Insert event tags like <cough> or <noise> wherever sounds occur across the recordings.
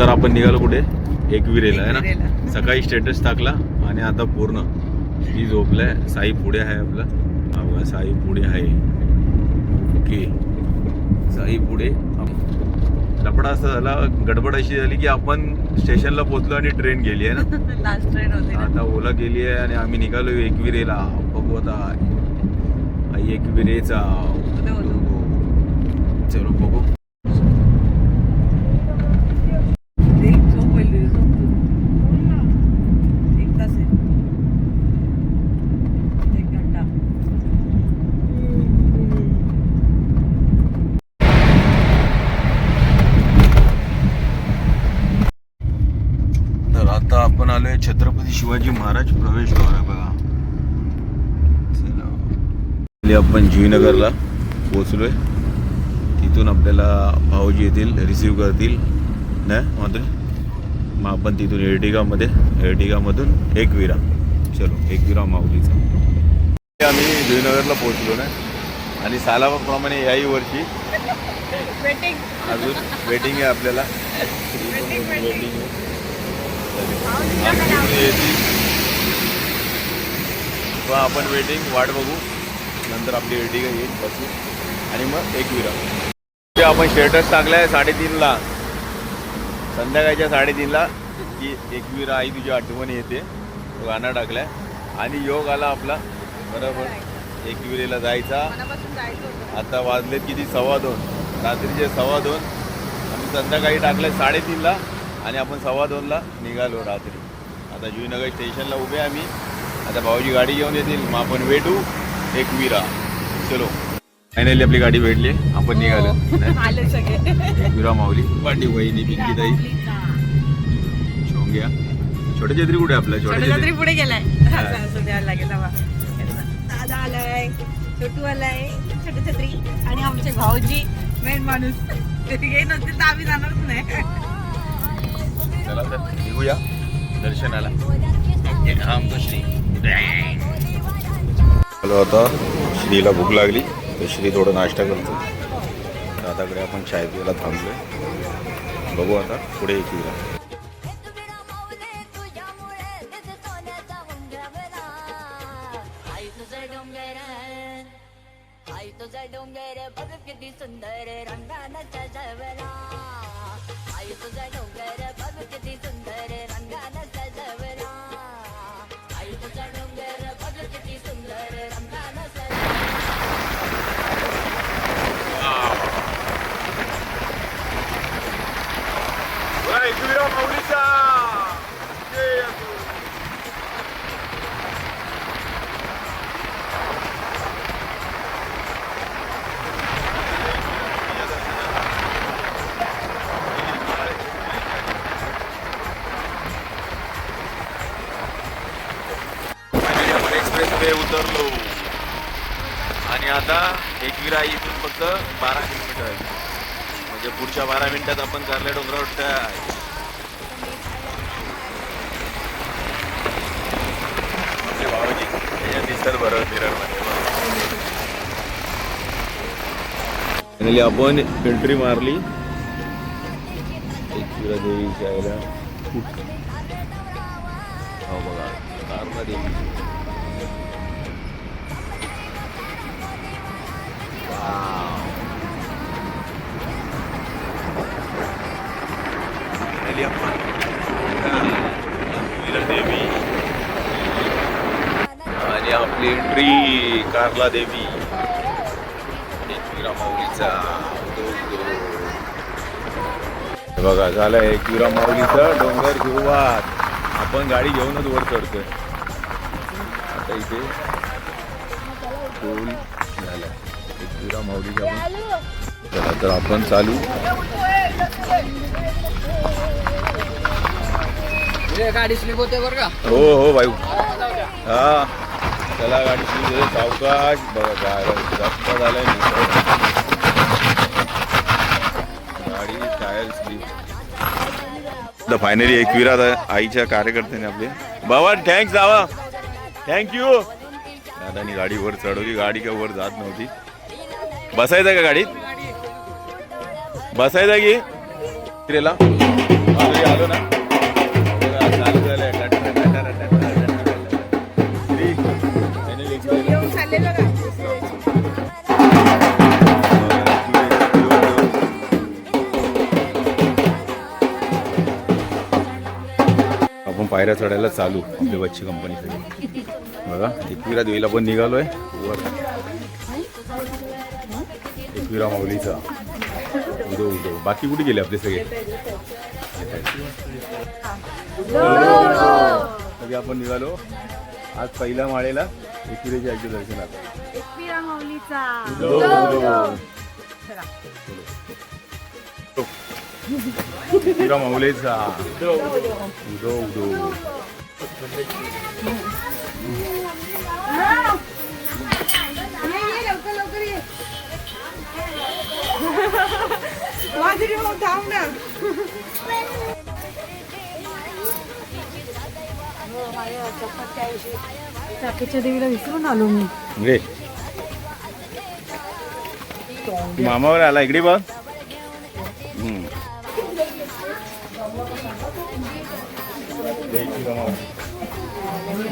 नमस्कार आपण निघालो कुठे? एकविरेला आहे ना. सकाळी स्टेटस टाकला आणि आता पूर्ण. ही झोपलाय साई पुढे आहे आपला. हा साई पुढे आहे. ओके. साई पुढे. लपडा असा झाला गडबड अशी झाली की आपण स्टेशनला पोहोचलो आणि ट्रेन गेली आहे ना? <laughs> लास्ट ट्रेन होती. आता ओला गेली आहे आणि आम्ही निघालो एकविरेला बघू आता. आई एकविरेचा होतो. चलो बघू एक झोप पहिली, झोप तू. एक तास आहे. एक घंटा. तर आता आपण आलोय छत्रपती शिवाजी महाराज प्रवेशद्वार आहे बघा. चला. आपण जुईनगरला पोहोचलोय. तिथून आपल्याला भाऊजी येतील रिसीव करतील. नाही मात्र मग आपण तिथून एर्टिगामध्ये एर्टिगामधून एकविरा चलो एकविरा माऊलीचा. आम्ही जुईनगरला पोहोचलो ना. आणि सालाप्रमाणे याही वर्षी. अजून वेटिंग आहे आपल्याला. वेटिंग आहे मग आपण वेटिंग वाट बघू. नंतर आपली वेटिंग येईल बसू. आणि मग एक विरा आपण स्टेटस टाकलाय साडेतीनला. संध्याकाळच्या साडेतीनला की एकविरा आई तुझी आठवण येते तो गाणं टाकलाय. आणि योग आला आपला. बरोबर. एकविरेला जायचा. आता वाजलेत किती? सव्वा दोन. रात्रीचे सव्वा दोन. आम्ही संध्याकाळी टाकले साडेतीनला. आणि आपण सव्वा दोनला निघालो रात्री. आता जुईनगर स्टेशनला उभे आहे आम्ही. आता भाऊजी गाडी घेऊन येतील मग आपण भेटू. एकविरा चलो. फायनली आपली गाडी भेटली. आपण निघालो. नाही? <laughs> आले सगळे. एकविरा माऊली. पांडी वहिनी पिंकी ताई शोंग्या. छोटे छत्री कुठे आपल्या छोटे छत्री. पुढे गेलाय. हा. <laughs> दादा आलाय. छोटू आलाय. छोटी छत्री. आणि आमचे भाऊजी. मेन माणूस. काही नसतील तर आम्ही जाणारच नाही. चला तर निघूया दर्शनाला. <laughs> हा आमचा श्री. हॅलो आता. श्रीला भूक लागली. तर श्री थोडं नाश्ता करतो. दादाकडे आपण चाय प्यायला थांबलोय. बघू आता पुढे एक म्हणजे पुढच्या बारा मिनिटात आपण कारल्या डोंगरावर फायनली आपण एंट्री मारली. देवीच्या हो बघा देवी Finally आपण. देवी आणि आपली एंट्री कारला देवी. एकविरा माऊलीचा बघा झालं एकविरा माऊलीचा डोंगर सुरुवात आपण गाडी घेऊनच वर चढतोय. आता इथे टोल झाला एकविरा माऊलीचा आपण चला तर आपण चालू. गाडी स्लिप होते बरं का? हो हो भाई. हा. चला गाडी स्लिप होते सावकाश. बघा काय जास्त झालंय. गाडी टायर द फायनली एकविरा आईच्या कार्यकर्त्याने आपले. बाबा थँक्स जावा थँक्यू दादानी गाडी वर चढवली. गाडी काय वर जात नव्हती. बसायचं का गाडीत? बसायचं की? त्रेला आलो ना. पायऱ्या चढायला चालू आपल्या बच्ची कंपनीसाठी बघा एकविरा देवीला पण निघालोय. वर. एकविरा माऊलीचा. उदो उदो बाकी कुठे गेले आपले सगळे? सगळे आपण निघालो. आज पहिल्या माळेला एकविरेच्या आईच्या दर्शनात ये, लवकर लवकर ये माधुरी भाऊ थांब ना चाकीच्या देवीला विसरून आलो मी मामावर आला इकडे बघ.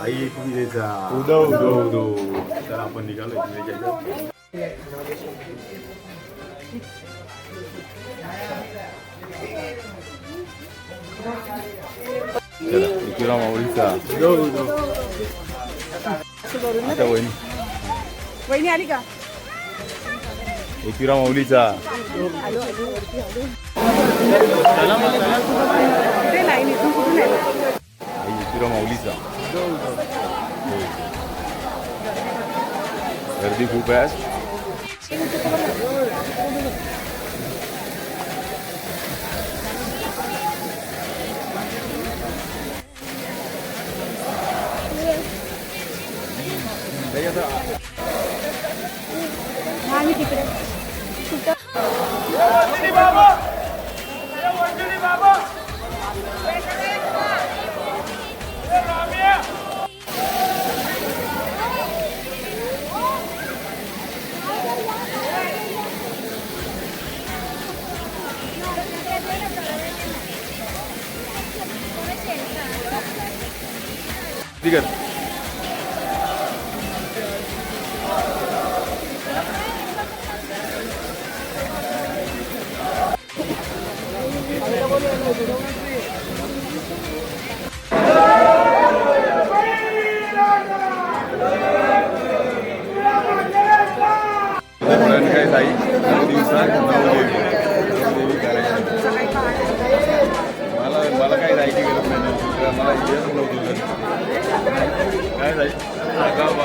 आई एकविरेचा उदो उदो उदो तर आपण निघालो एकविरेच्या एकविरा माऊलीचा आता वहिनी वहिनी आली का एकविरा माऊलीचा एकविरा माऊलीचा. गर्दी खूप आहे आज.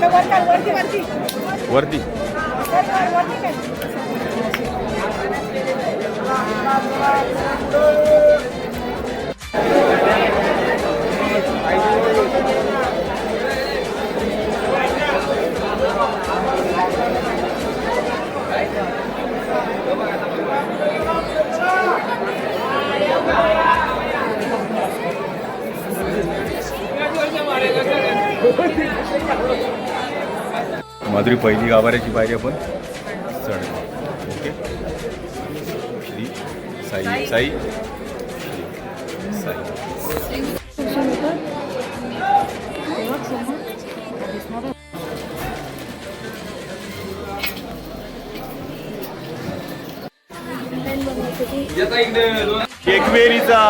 Wardi. Wardi. माधुरी पहिली गाभाऱ्याची पाहिजे आपण चढ. ओके. श्री साई साई. साई. केकवेरीचा.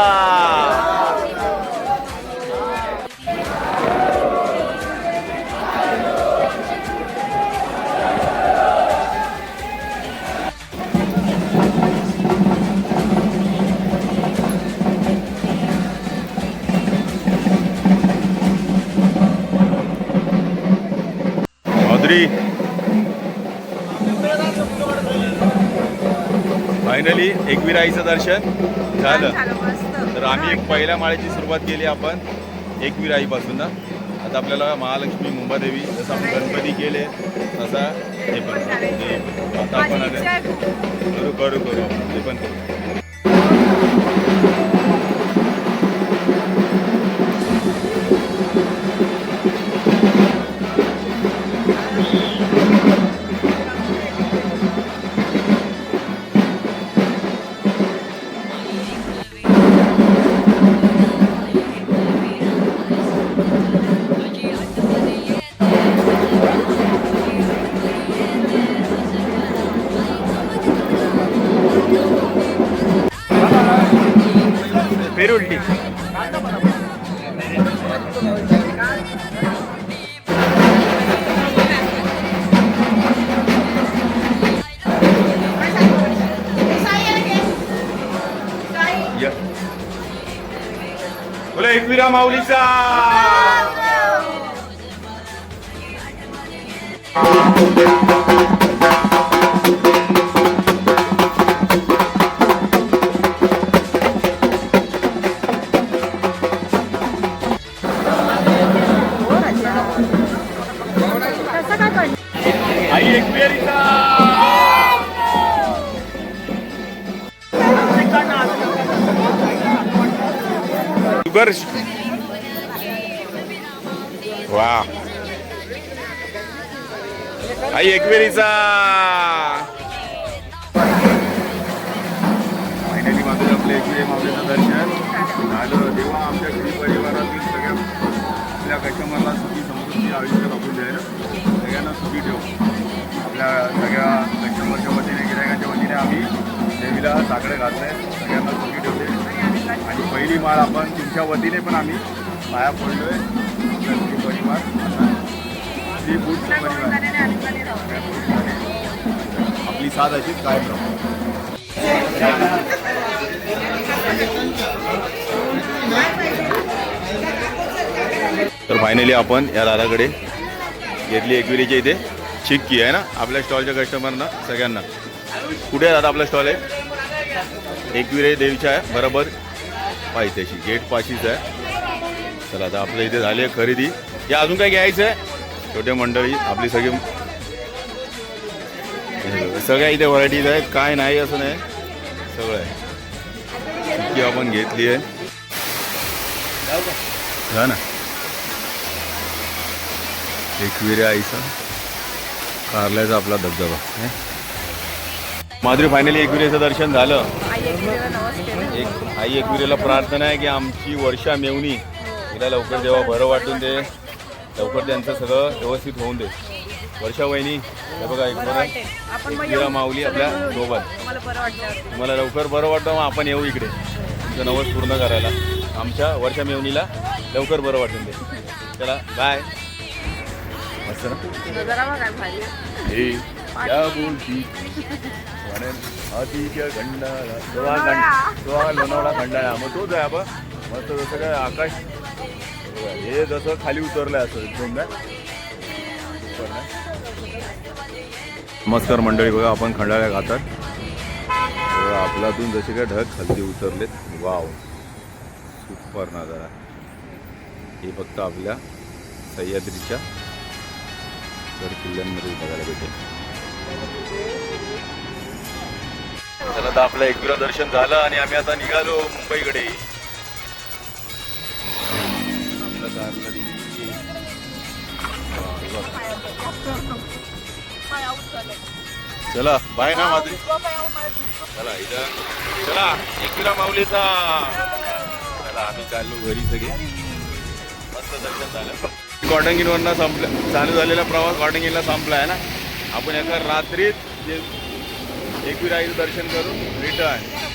फायनली एकविराईचं दर्शन. झालं. तर आम्ही एक पहिल्या माळ्याची सुरुवात केली आपण एकविराईपासून ना. आता आपल्याला महालक्ष्मी मुंबादेवी जसं आपण गणपती केले तसा हे पण आता आपण. करू करू करू ते पण करू. बोला एकविरा माऊलीचा आई वा आई एकवेरीचा फायनली माझं आपलं एकविरे मावळीचं दर्शन झालं तेव्हा आमच्या घरी परिवारातील सगळ्या आपल्या कस्टमरला सुखी समृद्धी आयुष्य राखून द्यायला. सगळ्यांना सुखी ठेवू. आपल्या सगळ्या कस्टमरच्या वतीने गिरायकाच्या वतीने आम्ही देवीला साकडे घातलंय. सगळ्यांना सुखी ठेवते. आणि पहिली माळ आपण तुमच्या वतीने पण आम्ही पाया पडलो आहे श्री श्री बुद्ध परिवार आपली साथ अशीच कायम राहू तर फायनली आपण या दादाकडे घेतली एकविरीच्या इथे. चिक्की आहे ना? आपल्या स्टॉलच्या कस्टमरना सगळ्यांना. कुठे आहे दादा आपला स्टॉल आहे? एकविरे देवीच्या आहे बरोबर. पाहिजे गेट पाशीच आहे. चला आता आपल्या इथे झाली आहे खरेदी. या अजून काय घ्यायचं आहे? छोटे मंडळी आपली सगळी सगळ्या इथे व्हरायटीज आहेत. काय नाही असं नाही. सगळं आहे. चिक्की आपण घेतली आहे. हा ना. एकविरे आईचा. कारल्याचा आपला धबधबा? माधुरी फायनली एकविरेचं दर्शन झालं. एक आई एकविरेला प्रार्थना आहे की आमची वर्षा मेवणी तिला लवकर जेव्हा बरं वाटून दे लवकर त्यांचं सगळं व्यवस्थित होऊन दे. वर्षा वहिनी हे बघा एक बरं एकविरा माऊली आपल्यासोबत. मला तुम्हाला लवकर बरं वाटतं मग आपण येऊ इकडे. तुमचं नवस पूर्ण करायला. आमच्या वर्षा मेवणीला लवकर बरं वाटून दे. चला बाय मस्त हे खंडाळा लोणावळा खंडाळा मग तोच आहे आपण. मस्त जसं काय आकाश हे जसं खाली उतरलं असं एकदम? नमस्कार मंडळी बघा आपण खंडाळ्या घातात तेव्हा आपल्यातून जसे काय ढग खालती उतरलेत. वाव. सुपर नजारा. हे फक्त आपल्या सह्याद्रीच्या गड किल्ल्यांमध्ये बघायला भेटेल. चला आपलं एकविरा दर्शन झालं आणि आम्ही आता निघालो मुंबईकडे. चला बाय ना माझी चला इथं. चला एकविरा माऊलीचा. चला आम्ही चाललो घरी सगळे. मस्त दर्शन झालं. कॉटंगिनवरनं संपलं. चालू झालेला प्रवास कॉटंगिनला संपला आहे ना? आपण एका रात्रीत जे एकविराईचं दर्शन करून रिटर्न